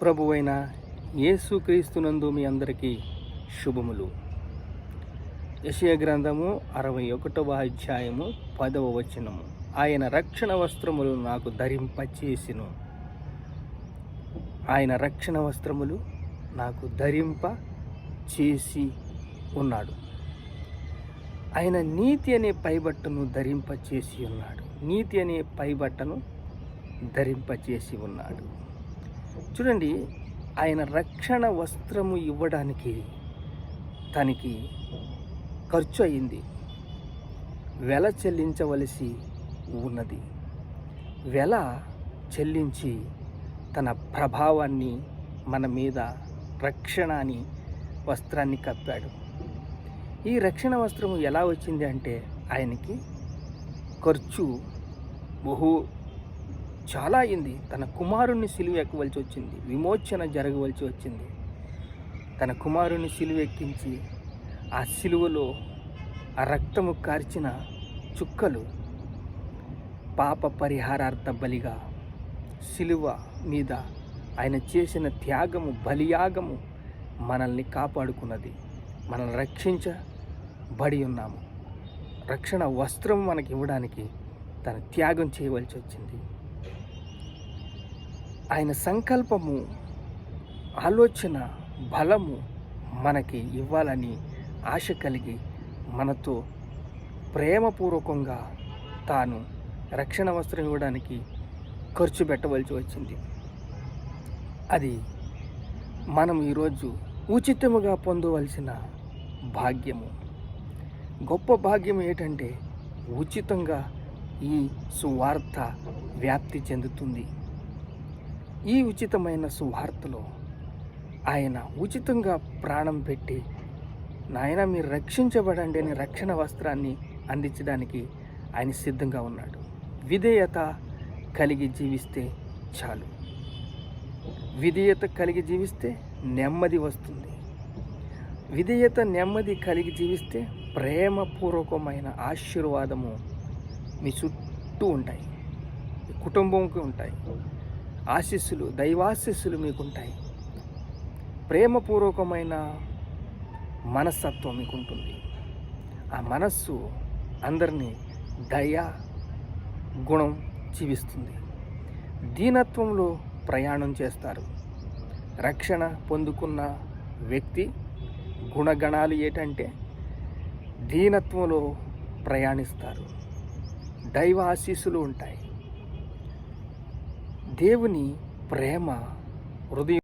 ప్రభువైన యేసుక్రీస్తునందు మీ అందరికీ శుభములు. యశయ గ్రంథము అరవై ఒకటవ అధ్యాయము పదవ వచనము. ఆయన రక్షణ వస్త్రములు నాకు ధరింపచేసిను. ఆయన రక్షణ వస్త్రములు నాకు ధరింప చేసి ఉన్నాడు. ఆయన నీతి అనే పైబట్టను ధరింప చేసి ఉన్నాడు. నీతి అనే పైబట్టను ధరింప చేసి ఉన్నాడు. చూడండి ఆయన రక్షణ వస్త్రము ఇవ్వడానికి తనకి ఖర్చు అయింది. వెల చెల్లించవలసి ఉన్నది. వెల చెల్లించి తన ప్రభావాన్ని మన మీద రక్షణ అని వస్త్రాన్ని కప్పాడు. ఈ రక్షణ వస్త్రము ఎలా వచ్చింది అంటే ఆయనకి ఖర్చు బహు చాలా అయింది తన కుమారుణ్ణి సిలువ ఎక్కవలసి వచ్చింది. విమోచన జరగవలసి వచ్చింది. తన కుమారుని సిలువ ఎక్కించి ఆ సిలువలో ఆ రక్తము కార్చిన చుక్కలు పాప పరిహారార్థ బలిగా సిలువ మీద ఆయన చేసిన త్యాగము బలియాగము మనల్ని కాపాడుకున్నది. మనల్ని రక్షించబడి ఉన్నాము. రక్షణ వస్త్రం మనకి ఇవ్వడానికి తన త్యాగం చేయవలసి వచ్చింది. ఆయన సంకల్పము ఆలోచన బలము మనకి ఇవ్వాలని ఆశ కలిగి మనతో ప్రేమపూర్వకంగా తాను రక్షణ వస్త్రం ఇవ్వడానికి ఖర్చు పెట్టవలసి వచ్చింది. అది మనం ఈరోజు ఉచితముగా పొందవలసిన భాగ్యము. గొప్ప భాగ్యం ఏంటంటే ఉచితంగా ఈ సువార్త వ్యాప్తి చెందుతుంది. ఈ ఉచితమైన సువార్తలో ఆయన ఉచితంగా ప్రాణం పెట్టి నాయన మీరు రక్షించబడండి అని రక్షణ వస్త్రాన్ని అందించడానికి ఆయన సిద్ధంగా ఉన్నాడు. విధేయత కలిగి జీవిస్తే చాలు. విధేయత కలిగి జీవిస్తే నెమ్మది వస్తుంది. విధేయత నెమ్మది కలిగి జీవిస్తే ప్రేమపూర్వకమైన ఆశీర్వాదము మీ చుట్టూ ఉంటాయి. కుటుంబంకి ఉంటాయి. ఆశీస్సులు దైవాశీస్సులు మీకు ఉంటాయి ప్రేమపూర్వకమైన మనస్తత్వం మీకు ఉంటుంది ఆ మనస్సు అందరినీ దయ గుణం జీవిస్తుంది. దీనత్వంలో ప్రయాణం చేస్తారు. రక్షణ పొందుకున్న వ్యక్తి గుణగణాలు ఏంటంటే దీనత్వంలో ప్రయాణిస్తారు. దైవ ఆశీస్సులు ఉంటాయి. దేవుని ప్రేమ హృదయం